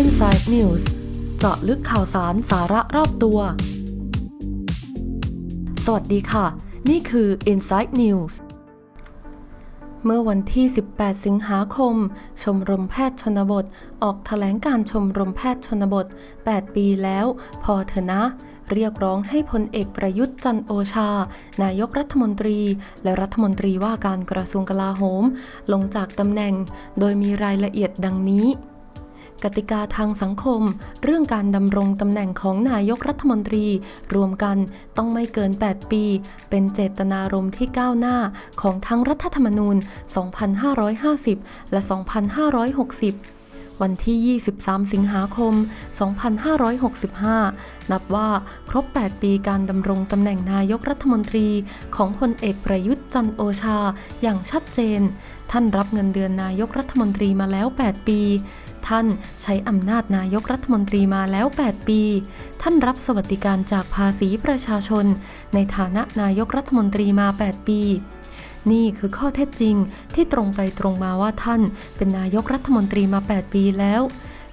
Inside News เจาะลึกข่าวสารสาระรอบตัว สวัสดีค่ะ นี่คือ Inside News เมื่อวันที่ 18 สิงหาคม ชมรมแพทย์ชนบท ออกแถลงการชมรมแพทย์ชนบท 8 ปีแล้ว พอเถอะนะ เรียกร้องให้พลเอกประยุทธ์จันโอชา นายกรัฐมนตรี และรัฐมนตรีว่าการกระทรวงกลาโหม ลงจากตำแหน่ง โดยมีรายละเอียดดังนี้กติกาทางสังคม เรื่องการดำรงตำแหน่งของนายกรัฐมนตรี รวมกันต้องไม่เกิน 8 ปี เป็นเจตนารมณ์ที่ก้าวหน้าของทั้งรัฐธรรมนูญ 2550 และ 2560 วันที่ 23 สิงหาคม 2565 นับว่าครบ 8 ปีการดำรงตำแหน่งนายกรัฐมนตรีของพลเอกประยุทธ์จันทร์โอชาอย่างชัดเจน ท่านรับเงินเดือนนายกรัฐมนตรีมาแล้ว 8 ปีท่านใช้อำนาจนายกรัฐมนตรีมาแล้ว 8 ปี ท่านรับสวัสดิการจากภาษีประชาชน ในฐานะนายกรัฐมนตรีมา 8 ปี นี่คือข้อเท็จจริงที่ตรงไปตรงมาว่าท่านเป็นนายกรัฐมนตรีมา 8 ปีแล้ว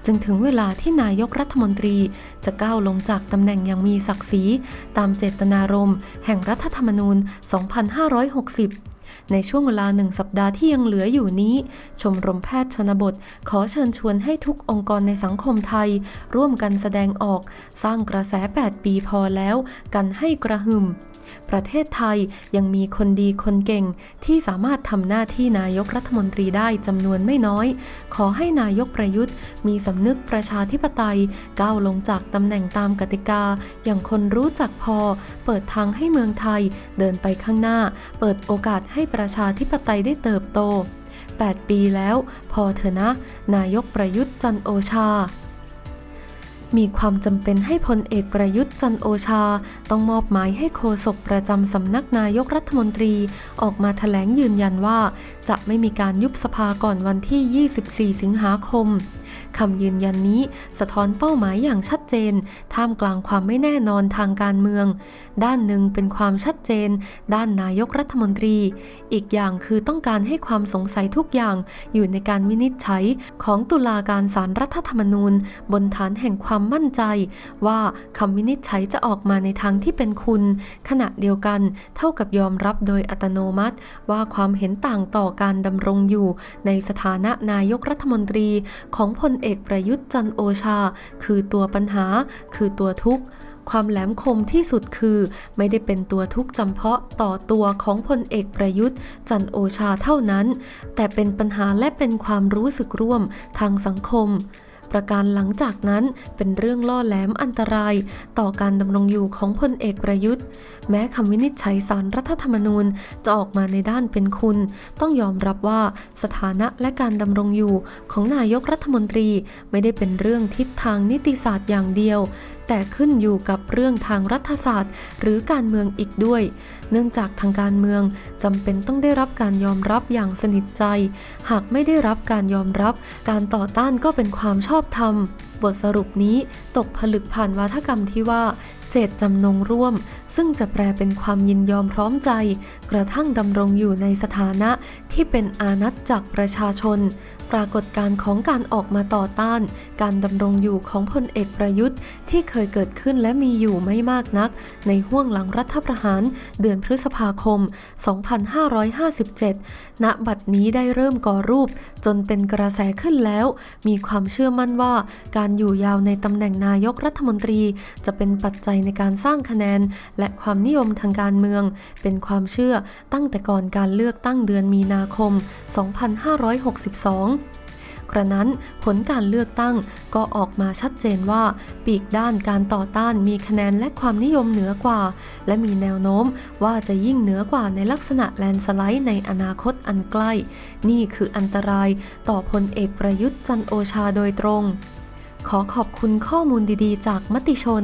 จึงถึงเวลาที่นายกรัฐมนตรีจะก้าวลงจากตำแหน่งอย่างมีศักดิ์ศรีตามเจตนารมณ์แห่งรัฐธรรมนูญ 2560ในช่วงเวลาหนึ่งสัปดาห์ที่ยังเหลืออยู่นี้ ชมรมแพทย์ชนบท ขอเชิญชวนให้ทุกองค์กรในสังคมไทย ร่วมกันแสดงออก สร้างกระแส 8 ปีพอแล้ว กันให้กระหึ่ม ประเทศไทยยังมีคนดีคนเก่ง ที่สามารถทำหน้าที่นายกรัฐมนตรีได้จำนวนไม่น้อย ขอให้นายกประยุทธ์ มีสำนึกประชาธิปไตย ก้าวลงจากตำแหน่งตามกติกา อย่างคนรู้จักพอ เปิดทางให้เมืองไทยเดินไปข้างหน้า เปิดโอกาสให้ประชาธิปไตยได้เติบโต 8 ปีแล้ว พอเถอะนะ นายกประยุทธ์จันโอชา มีความจำเป็นให้พลเอกประยุทธ์จันโอชา ต้องมอบหมายให้โฆษกประจำสำนักนายกรัฐมนตรี ออกมาแถลงยืนยันว่า จะไม่มีการยุบสภาก่อนวันที่ 24 สิงหาคมคำยืนยันนี้สะท้อนเป้าหมายอย่างชัดเจน ท่ามกลางความไม่แน่นอนทางการเมือง ด้านหนึ่งเป็นความชัดเจน ด้านนายกรัฐมนตรี อีกอย่างคือต้องการให้ความสงสัยทุกอย่างอยู่ในการวินิจฉัยของตุลาการศารรัฐธรรมนูญ บนฐานแห่งความมั่นใจ ว่าคำวินิจฉัยจะออกมาในทางที่เป็นคุณ ขณะเดียวกันเท่ากับยอมรับโดยอัตโนมัติ ว่าความเห็นต่างต่อการดำรงอยู่ในสถานะนายกรัฐมนตรีของพลเอกประยุทธ์จันโอชา คือตัวปัญหา คือตัวทุกข์ ความแหลมคมที่สุดคือ ไม่ได้เป็นตัวทุกข์จำเพาะต่อตัวของพลเอกประยุทธ์ จันโอชาเท่านั้น แต่เป็นปัญหาและเป็นความรู้สึกร่วมทางสังคม ประการหลังจากนั้นเป็นเรื่องล่อแหลมอันตราย ต่อการดำรงอยู่ของพลเอกประยุทธ์ แม้คำวินิจฉัยสารรัฐธรรมนูญจะออกมาในด้านเป็นคุณ ต้องยอมรับว่าสถานะและการดำรงอยู่ของนายกรัฐมนตรีไม่ได้เป็นเรื่องทิศทางนิติศาสตร์อย่างเดียว แต่ขึ้นอยู่กับเรื่องทางรัฐศาสตร์ หรือการเมืองอีกด้วย เนื่องจากทางการเมืองจำเป็นต้องได้รับการยอมรับอย่างสนิทใจ หากไม่ได้รับการยอมรับ การต่อต้านก็เป็นความชอบธรรมบทสรุปนี้ตกผลึกผ่านวาทกรรมที่ว่า เจตจำนงร่วม ซึ่งจะแปลเป็นความยินยอมพร้อมใจ กระทั่งดำรงอยู่ในสถานะที่เป็นอานัตจากประชาชน ปรากฏการของการออกมาต่อต้าน การดำรงอยู่ของพลเอกประยุทธ์ ที่เคยเกิดขึ้นและมีอยู่ไม่มากนัก ในห้วงหลังรัฐประหาร เดือนพฤษภาคม 2557 ณ บัดนี้ได้เริ่มก่อรูป จนเป็นกระแสขึ้นแล้ว มีความเชื่อมั่นว่า การอยู่ยาวในตำแหน่งนายกรัฐมนตรีจะเป็นปัจจัยในการสร้างคะแนน และความนิยมทางการเมือง เป็นความเชื่อตั้งแต่ก่อนการเลือกตั้งเดือนมีนาคม 2562กระนั้นผลการเลือกตั้งก็ออกมาชัดเจนว่า ปีกด้านการต่อต้านมีคะแนนและความนิยมเหนือกว่า และมีแนวโน้มว่าจะยิ่งเหนือกว่าในลักษณะแลนสไลด์ในอนาคตอันใกล้ นี่คืออันตรายต่อพลเอกประยุทธ์จันโอชาโดยตรง ขอขอบคุณข้อมูลดีๆ จากมติชน